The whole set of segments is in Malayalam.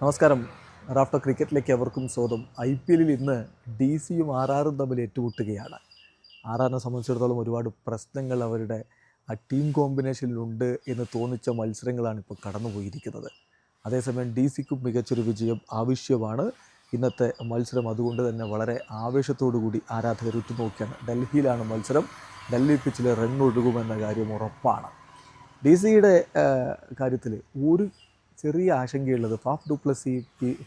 നമസ്കാരം. റാഫ്റ്റർ ക്രിക്കറ്റിലേക്ക് എവർക്കും സ്വാഗതം. ഐ പി എല്ലിൽ ഇന്ന് ഡി സിയും ആർ ആറും തമ്മിൽ ഏറ്റുമുട്ടുകയാണ്. ആർ ആറിനെ സംബന്ധിച്ചിടത്തോളം ഒരുപാട് പ്രശ്നങ്ങൾ അവരുടെ ആ ടീം കോമ്പിനേഷനിലുണ്ട് എന്ന് തോന്നിച്ച മത്സരങ്ങളാണ് ഇപ്പോൾ കടന്നുപോയിരിക്കുന്നത്. അതേസമയം ഡി സിക്കും മികച്ചൊരു വിജയം ആവശ്യമാണ്. ഇന്നത്തെ മത്സരം അതുകൊണ്ട് തന്നെ വളരെ ആവേശത്തോടു കൂടി ആരാധകർ ഉറ്റുനോക്കിയാണ്. ഡൽഹിയിലാണ് മത്സരം. ഡൽഹി പിച്ചിലെ റൺ ഒഴുകുമെന്ന കാര്യം ഉറപ്പാണ്. ഡി സിയുടെ കാര്യത്തിൽ ഒരു ചെറിയ ആശങ്കയുള്ളത്. ഫാഫ് ഡുപ്ലസി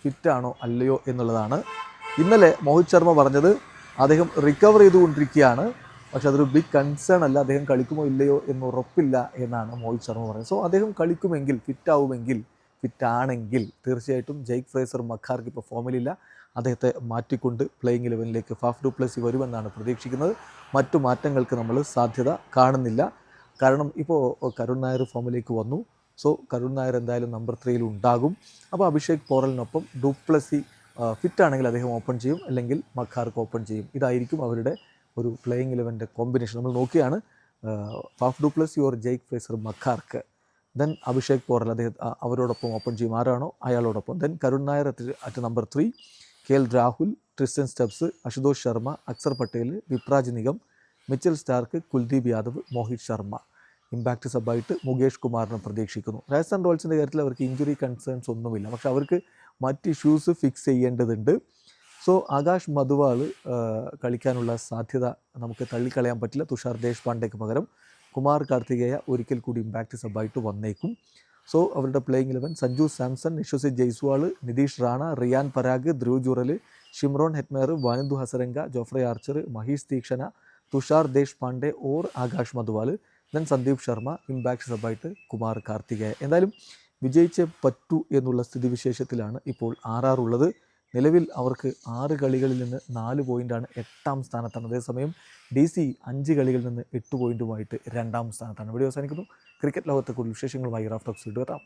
ഫിറ്റാണോ അല്ലയോ എന്നുള്ളതാണ്. ഇന്നലെ മോഹിത് ശർമ്മ പറഞ്ഞത് അദ്ദേഹം റിക്കവർ ചെയ്തുകൊണ്ടിരിക്കുകയാണ്. പക്ഷെ അതൊരു ബിഗ് കൺസേൺ അല്ല. അദ്ദേഹം കളിക്കുമോ ഇല്ലയോ എന്ന് ഉറപ്പില്ല എന്നാണ് മോഹിത് ശർമ്മ പറഞ്ഞത് സോ അദ്ദേഹം കളിക്കുമെങ്കിൽ ഫിറ്റ് ആവുമെങ്കിൽ ഫിറ്റ് ആണെങ്കിൽ തീർച്ചയായിട്ടും ജയ്ക്ക് ഫ്രേസർ മഖാർക്ക് ഇപ്പോൾ ഫോമിലില്ല അദ്ദേഹത്തെ മാറ്റിക്കൊണ്ട് പ്ലേയിങ് ഇലവനിലേക്ക് ഫാഫ് ഡുപ്ലസി വരുമെന്നാണ് പ്രതീക്ഷിക്കുന്നത്. മറ്റു മാറ്റങ്ങൾക്ക് നമ്മൾ സാധ്യത കാണുന്നില്ല. കാരണം ഇപ്പോൾ കരുൺ നായർ ഫോമിലേക്ക് വന്നു. സോ കരുൺ നായർ എന്തായാലും നമ്പർ ത്രീയിൽ ഉണ്ടാകും. അപ്പോൾ അഭിഷേക് പോറലിനൊപ്പം ഡുപ്ലസി ഫിറ്റ് ആണെങ്കിൽ അദ്ദേഹം ഓപ്പൺ ചെയ്യും അല്ലെങ്കിൽ മഖാർക്ക് ഓപ്പൺ ചെയ്യും. ഇതായിരിക്കും അവരുടെ ഒരു പ്ലേയിങ് ഇലവന്റെ കോമ്പിനേഷൻ നമ്മൾ നോക്കിയാണ് Faf du Plessis or Jake Fraser McGurk. Then Abhishek Porel അദ്ദേഹം അവരോടൊപ്പം ഓപ്പൺ ചെയ്യും. ആരാണോ? അയാളോടൊപ്പം. Then Karun Nair at at number three K L Rahul Tristan Stubbs Ashutosh Sharma Axar Patel Vipraj Nigam Mitchell Starc Kuldeep Yadav Mohit Sharma. Impact സബായിട്ട് Mukesh കുമാറിനെ പ്രതീക്ഷിക്കുന്നു. രാജസ്ഥാൻ റോയൽസിന്റെ കാര്യത്തിൽ അവർക്ക് ഇഞ്ചുറി കൺസേൺസ് ഒന്നുമില്ല. പക്ഷെ അവർക്ക് മറ്റ് ഇഷ്യൂസ് ഫിക്സ് ചെയ്യേണ്ടതുണ്ട്. സോ ആകാശ് മധുവാൾ കളിക്കാനുള്ള സാധ്യത നമുക്ക് തള്ളിക്കളയാൻ പറ്റില്ല. തുഷാർ ദേശ്പാണ്ഡേക്ക് പകരം കുമാർ കാർത്തികേയ ഒരിക്കൽ കൂടി ഇമ്പാക്റ്റ് സബായിട്ട് വന്നേക്കും. സോ അവരുടെ playing eleven Sanju Samson Yashasvi Jaiswal Nitish Rana Riyan Parag Dhruv Jurel Shimron Hetmyer Wanindu Hasaranga Jofra Archer Maheesh Theekshana Tushar Deshpande or Akash Madhwal then Sandeep Sharma impact സബായിട്ട് Kumar Kartikeya എന്തായാലും വിജയിച്ചേ പറ്റൂ എന്നുള്ള സ്ഥിതിവിശേഷത്തിലാണ് ഇപ്പോൾ ആർ ആർ ഉള്ളത് നിലവിൽ അവർക്ക് ആറ് കളികളിൽ നിന്ന് നാല് പോയിന്റാണ് എട്ടാം സ്ഥാനത്താണ് അതേസമയം ഡി സി അഞ്ച് കളികളിൽ നിന്ന് എട്ട് പോയിന്റുമായിട്ട് രണ്ടാം സ്ഥാനത്താണ് ഇവിടെ അവസാനിക്കുന്നു. ക്രിക്കറ്റ് ലോകത്തെ കൂടുതൽ വിശേഷങ്ങളുമായി റാഫ്റ്റോക്സ് വീണ്ടും